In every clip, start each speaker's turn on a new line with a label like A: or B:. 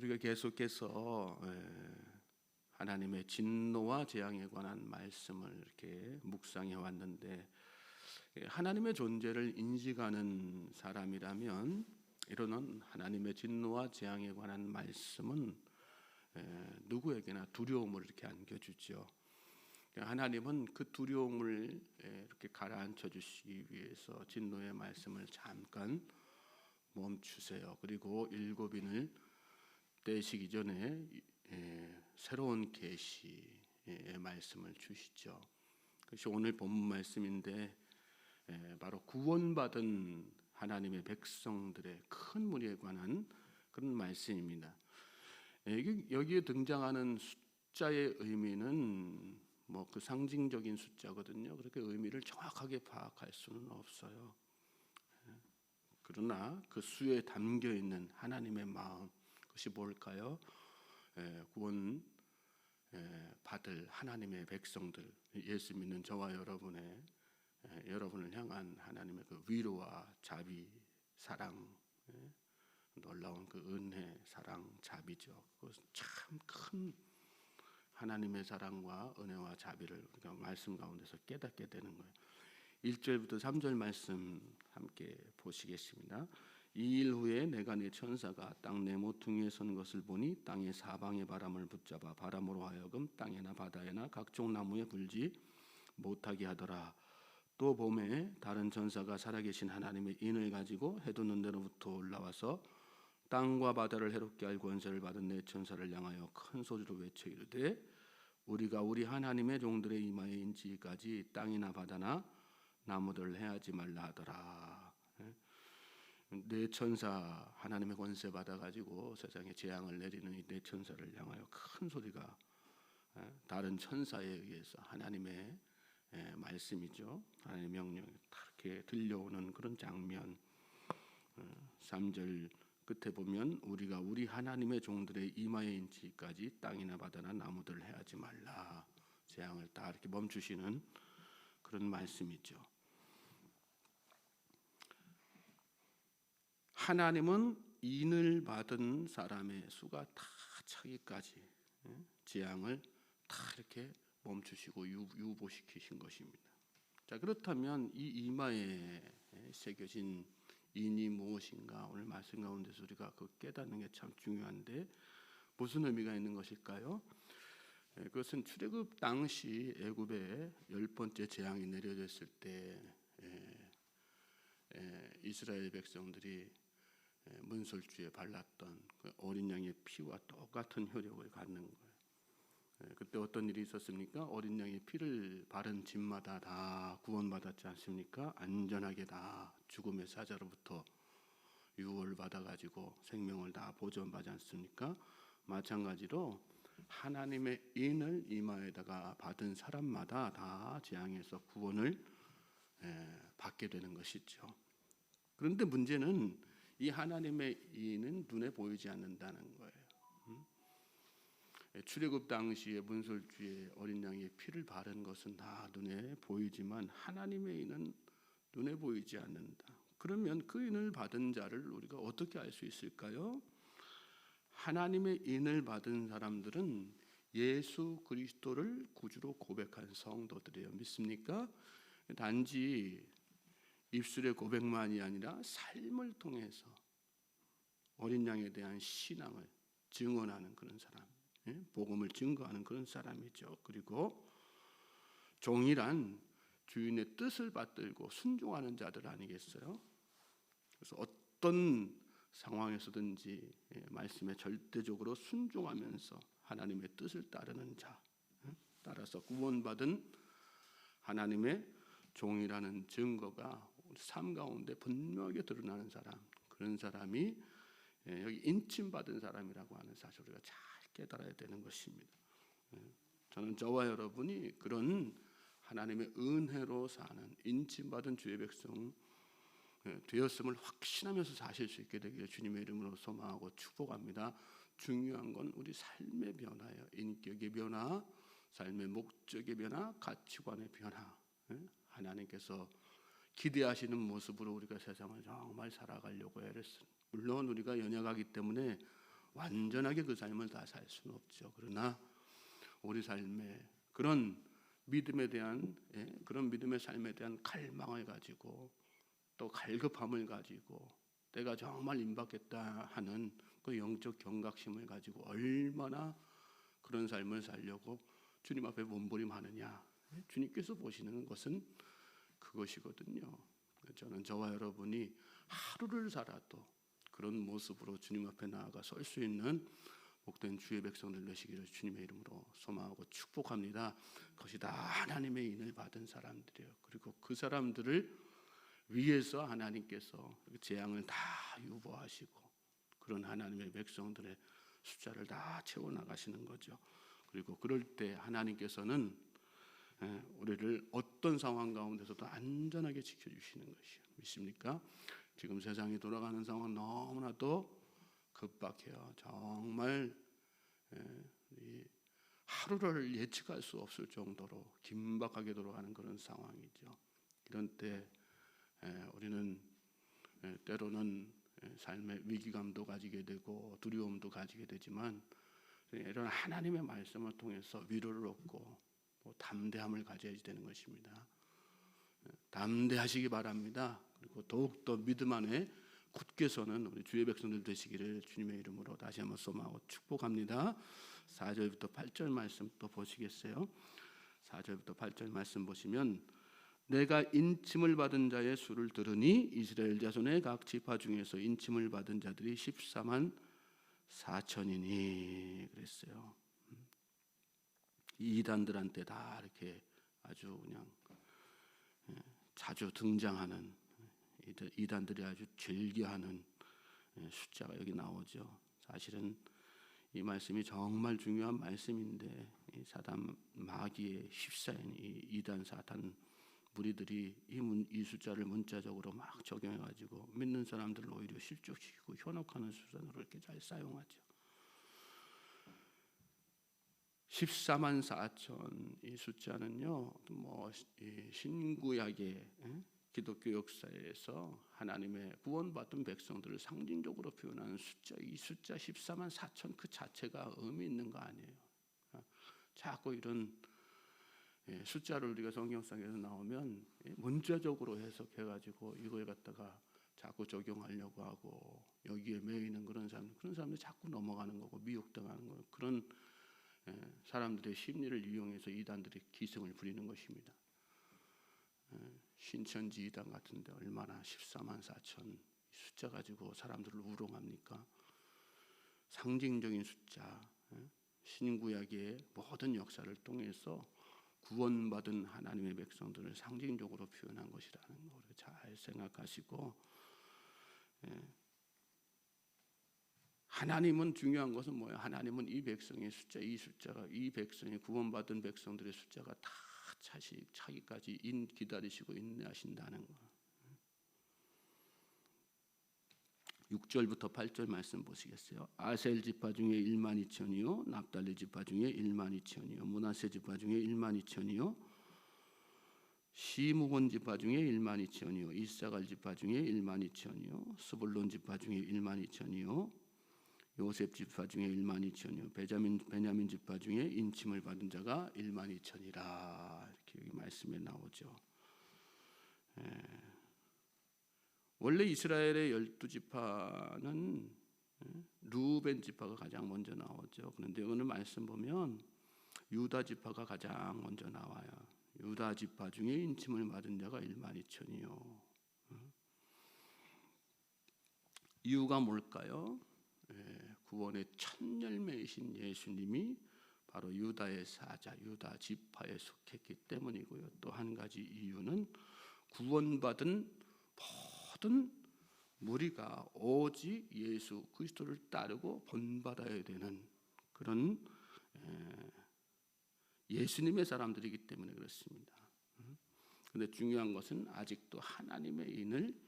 A: 우리가 계속해서 에, 하나님의 진노와 재앙에 관한 말씀을 이렇게 묵상해 왔는데 에, 하나님의 존재를 인식하는 사람이라면 이러는 하나님의 진노와 재앙에 관한 말씀은 에, 누구에게나 두려움을 이렇게 안겨주죠. 그러니까 하나님은 그 두려움을 에, 이렇게 가라앉혀 주시기 위해서 진노의 말씀을 잠깐 멈추세요. 그리고 일곱인을 떼시기 전에 예, 새로운 계시의 말씀을 주시죠. 그것이 오늘 본문 말씀인데 예, 바로 구원받은 하나님의 백성들의 큰 무리에 관한 그런 말씀입니다. 예, 여기, 여기에 등장하는 숫자의 의미는 뭐 그 상징적인 숫자거든요. 그렇게 의미를 정확하게 파악할 수는 없어요. 예, 그러나 그 수에 담겨 있는 하나님의 마음 그것이 뭘까요? 에, 구원 에, 받을 하나님의 백성들 예수 믿는 저와 여러분의 에, 여러분을 향한 하나님의 그 위로와 자비 사랑 에, 놀라운 그 은혜 사랑 자비죠. 그것은 참 큰 하나님의 사랑과 은혜와 자비를 우리가 말씀 가운데서 깨닫게 되는 거예요. 1절부터 3절 말씀 함께 보시겠습니다. 이 일 후에 내가 내 천사가 땅 내 모퉁이에 선 것을 보니 땅의 사방의 바람을 붙잡아 바람으로 하여금 땅에나 바다에나 각종 나무에 불지 못하게 하더라. 또 봄에 다른 천사가 살아계신 하나님의 인을 가지고 해돋는 데로부터 올라와서 땅과 바다를 해롭게 할 권세를 받은 내 천사를 향하여 큰 소리로 외쳐 이르되 우리가 우리 하나님의 종들의 이마에 인지까지 땅이나 바다나 나무들을 해하지 말라 하더라. 내 천사 하나님의 권세 받아 가지고 세상에 재앙을 내리는 이내 천사를 향하여 큰 소리가 다른 천사에 의해서 하나님의 말씀이죠. 하나님의 명령이 이렇게 들려오는 그런 장면. 3절 끝에 보면 우리가 우리 하나님의 종들의 이마에 인치까지 땅이나 바다나 나무들을 해하지 말라. 재앙을 다 이렇게 멈추시는 그런 말씀이죠. 하나님은 인을 받은 사람의 수가 다 차기까지 재앙을 다 이렇게 멈추시고 유보시키신 것입니다. 자 그렇다면 이 이마에 새겨진 인이 무엇인가 오늘 말씀 가운데서 우리가 그 깨닫는 게 참 중요한데 무슨 의미가 있는 것일까요? 그것은 출애굽 당시 애굽에 열 번째 재앙이 내려졌을 때 이스라엘 백성들이 문설주에 발랐던 그 어린 양의 피와 똑같은 효력을 갖는 거예요. 그때 어떤 일이 있었습니까? 어린 양의 피를 바른 집마다 다 구원받았지 않습니까? 안전하게 다 죽음의 사자로부터 유월 받아 가지고 생명을 다 보존받지 않습니까? 마찬가지로 하나님의 인을 이마에다가 받은 사람마다 다 재앙에서 구원을 받게 되는 것이죠. 그런데 문제는 이 하나님의 이는 눈에 보이지 않는다는 거예요. 출애굽 당시에 문설주에 어린 양의 피를 바른 것은 다 눈에 보이지만 하나님의 이는 눈에 보이지 않는다. 그러면 그 인을 받은 자를 우리가 어떻게 알 수 있을까요? 하나님의 인을 받은 사람들은 예수 그리스도를 구주로 고백한 성도들이에요. 믿습니까? 단지 입술의 고백만이 아니라 삶을 통해서 어린 양에 대한 신앙을 증언하는 그런 사람, 예? 복음을 증거하는 그런 사람이죠. 그리고 종이란 주인의 뜻을 받들고 순종하는 자들 아니겠어요? 그래서 어떤 상황에서든지 예, 말씀에 절대적으로 순종하면서 하나님의 뜻을 따르는 자, 예? 따라서 구원받은 하나님의 종이라는 증거가 삶 가운데 분명하게 드러나는 사람 그런 사람이 예, 여기 인침 받은 사람이라고 하는 사실 우리가 잘 깨달아야 되는 것입니다. 예, 저는 저와 여러분이 그런 하나님의 은혜로 사는 인침 받은 주의 백성 예, 되었음을 확신하면서 사실 수 있게 되기를 주님의 이름으로 소망하고 축복합니다. 중요한 건 우리 삶의 변화예요. 인격의 변화, 삶의 목적의 변화, 가치관의 변화. 하나님께서 기대하시는 모습으로 우리가 세상을 정말 살아가려고 애를 쓴. 물론 우리가 연약하기 때문에 완전하게 그 삶을 다 살 수는 없죠. 그러나 우리 삶에 그런 믿음에 대한 예, 그런 믿음의 삶에 대한 갈망을 가지고 또 갈급함을 가지고 내가 정말 임박했다 하는 그 영적 경각심을 가지고 얼마나 그런 삶을 살려고 주님 앞에 몸부림하느냐 예, 주님께서 보시는 것은 그것이거든요. 저는 저와 여러분이 하루를 살아도 그런 모습으로 주님 앞에 나아가 설 수 있는 복된 주의 백성들 되시기를 주님의 이름으로 소망하고 축복합니다. 그것이 다 하나님의 인을 받은 사람들이에요. 그리고 그 사람들을 위해서 하나님께서 재앙을 다 유보하시고 그런 하나님의 백성들의 숫자를 다 채워 나가시는 거죠. 그리고 그럴 때 하나님께서는 예, 우리를 어떤 상황 가운데서도 안전하게 지켜주시는 것이요 믿습니까? 지금 세상이 돌아가는 상황 너무나도 급박해요. 정말 예, 하루를 예측할 수 없을 정도로 긴박하게 돌아가는 그런 상황이죠. 이런 때 예, 우리는 때로는 삶의 위기감도 가지게 되고 두려움도 가지게 되지만 이런 하나님의 말씀을 통해서 위로를 얻고 뭐 담대함을 가져야 되는 것입니다. 담대하시기 바랍니다. 그리고 더욱더 믿음 안에 굳게 서는 우리 주의 백성들 되시기를 주님의 이름으로 다시 한번 소망하고 축복합니다. 4절부터 8절 말씀 또 보시겠어요? 4절부터 8절 말씀 보시면 내가 인침을 받은 자의 수를 들으니 이스라엘 자손의 각 지파 중에서 인침을 받은 자들이 14만 4천이니 그랬어요. 이단들한테 다 이렇게 아주 그냥 예, 자주 등장하는 이단들이 아주 즐겨하는 예, 숫자가 여기 나오죠. 사실은 이 말씀이 정말 중요한 말씀인데 사단 마귀의 휩싸인 이 이단 사탄 무리들이 이, 문, 이 숫자를 문자적으로 막 적용해 가지고 믿는 사람들을 오히려 실족시키고 현혹하는 수단으로 이렇게 잘 사용하죠. 14만 4천 이 숫자는요, 뭐 신구약의 기독교 역사에서 하나님의 구원받은 백성들을 상징적으로 표현하는 숫자 이 숫자 14만 4천 그 자체가 의미 있는 거 아니에요. 아, 자꾸 이런 예, 숫자를 우리가 성경상에서 나오면 예, 문자적으로 해석해가지고 이거에 갖다가 자꾸 적용하려고 하고 여기에 매이는 그런 사람 그런 사람들 자꾸 넘어가는 거고 미혹당하는 거 그런 예, 사람들의 심리를 이용해서 이단들이 기승을 부리는 것입니다. 신천지 이단 같은데 얼마나 14만 4천 숫자 가지고 사람들을 우롱합니까? 상징적인 숫자 신구약의 모든 역사를 통해서 구원받은 하나님의 백성들을 상징적으로 표현한 것이라는 것을 잘 생각하시고 예. 하나님은 중요한 것은 뭐예요? 하나님은 이 백성의 숫자, 이 숫자가 이 백성의 구원받은 백성들의 숫자가 다 차시 차기까지 인 기다리시고 인내하신다는 거. 6절부터 8절 말씀 보시겠어요? 아셀 지파 중에 1만 2천이요 납달리 지파 중에 1만 2천이요 문하세 지파 중에 1만 2천이요 시므온 지파 중에 1만 2천이요 이사갈 지파 중에 1만 2천이요 스불론 지파 중에 1만 2천이요 요셉 지파 중에 1만 2천이요 베냐민 베냐민 지파 중에 인침을 받은 자가 1만 2천이라 이렇게 여기 말씀에 나오죠. 예. 원래 이스라엘의 열두 지파는 예, 루벤 지파가 가장 먼저 나오죠. 그런데 오늘 말씀 보면 유다 지파가 가장 먼저 나와요. 유다 지파 중에 인침을 받은 자가 1만 2천이요. 이유가 뭘까요? 예, 구원의 첫 열매이신 예수님이 바로 유다의 사자, 유다 지파에 속했기 때문이고요. 또 한 가지 이유는 구원받은 모든 무리가 오직 예수 그리스도를 따르고 본받아야 되는 그런 예수님의 사람들이기 때문에 그렇습니다. 그런데 중요한 것은 아직도 하나님의 인을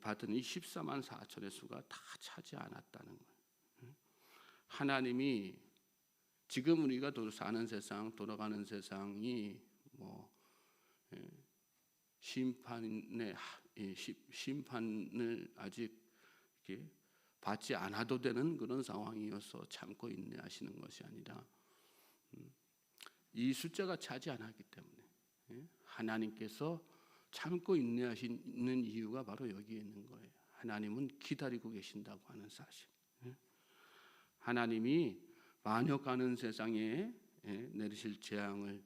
A: 받은 이 14만 4천의 수가 다 차지 않았다는 거예요. 하나님이 지금 우리가 사는 세상, 돌아가는 세상이 뭐 심판의 심판을 아직 이렇게 받지 않아도 되는 그런 상황이어서 참고 인내하시는 것이 아니라 음, 이 숫자가 차지 않았기 때문에 예? 하나님께서 참고 인내하시는 이유가 바로 여기에 있는 거예요. 하나님은 기다리고 계신다고 하는 사실. 예? 하나님이 만역하는 세상에 예, 내리실 재앙을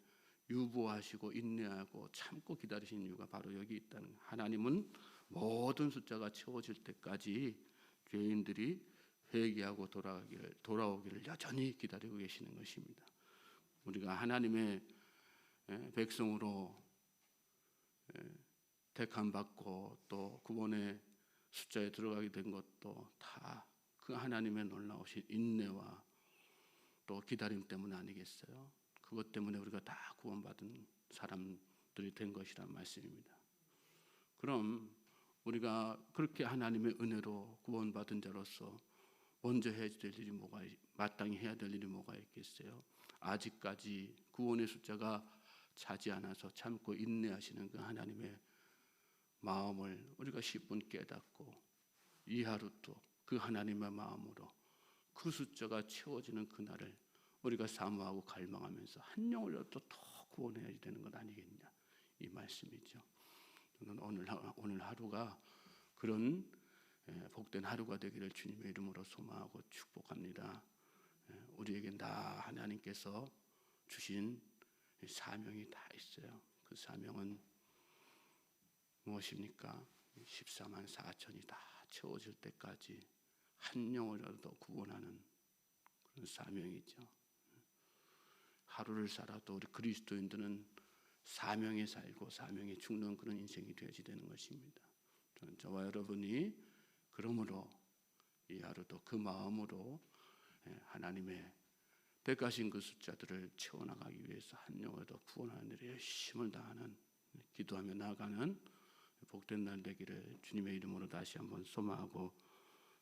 A: 유보하시고 인내하고 참고 기다리신 이유가 바로 여기 있다는. 하나님은 모든 숫자가 채워질 때까지 죄인들이 회개하고 돌아가기를 돌아오기를 여전히 기다리고 계시는 것입니다. 우리가 하나님의 예, 백성으로 예, 택함 받고 또 구원의 숫자에 들어가게 된 것도 다 그 하나님의 놀라우신 인내와 또 기다림 때문 아니겠어요? 그것 때문에 우리가 다 구원받은 사람들이 된 것이란 말씀입니다. 그럼 우리가 그렇게 하나님의 은혜로 구원받은 자로서 먼저 해야 될 일이 뭐가 마땅히 해야 될 일이 뭐가 있겠어요? 아직까지 구원의 숫자가 차지 않아서 참고 인내하시는 그 하나님의 마음을 우리가 10분 깨닫고 이 하루도 그 하나님의 마음으로 그 숫자가 채워지는 그날을 우리가 사모하고 갈망하면서 한 영혼이라도 더 구원해야 되는 것 아니겠냐 이 말씀이죠. 저는 오늘 하- 오늘 하루가 그런 예, 복된 하루가 되기를 주님의 이름으로 소망하고 축복합니다. 예, 우리에게 다 하나님께서 주신 사명이 다 있어요. 그 사명은 무엇입니까? 14만 4천이 다 채워질 때까지 한 영혼이라도 구원하는 그런 사명이죠. 하루를 살아도 우리 그리스도인들은 사명에 살고 사명에 죽는 그런 인생이 되어야 되는 것입니다. 저는 저와 여러분이 그러므로 이 하루도 그 마음으로 예, 하나님의 택하신 그 숫자들을 채워나가기 위해서 한 영혼도 구원하는 일에 열심을 다하는 기도하며 나아가는 복된 날 되기를 주님의 이름으로 다시 한번 소망하고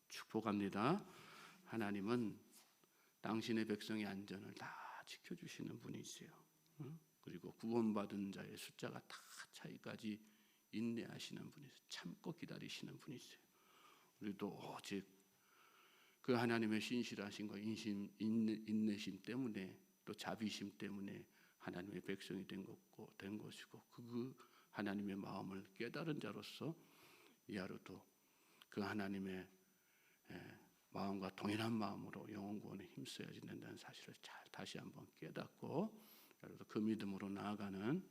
A: 축복합니다. 하나님은 당신의 백성의 안전을 다 지켜주시는 분이세요. 응? 그리고 구원받은 자의 숫자가 다 차이까지 인내하시는 분이세요. 참고 기다리시는 분이세요. 우리도 오직 그 하나님의 신실하심과 인심, 인내, 인내심 때문에 또 자비심 때문에 하나님의 백성이 된 것고 된 것이고 그 하나님의 마음을 깨달은 자로서 이 하루도 그 하나님의 예, 마음과 동일한 마음으로 영혼 구원에 힘써야 된다는 사실을 잘 다시 한번 깨닫고 여러분 그 믿음으로 나아가는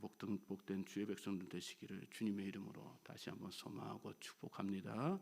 A: 복된, 복된 주의 백성들 되시기를 주님의 이름으로 다시 한번 소망하고 축복합니다.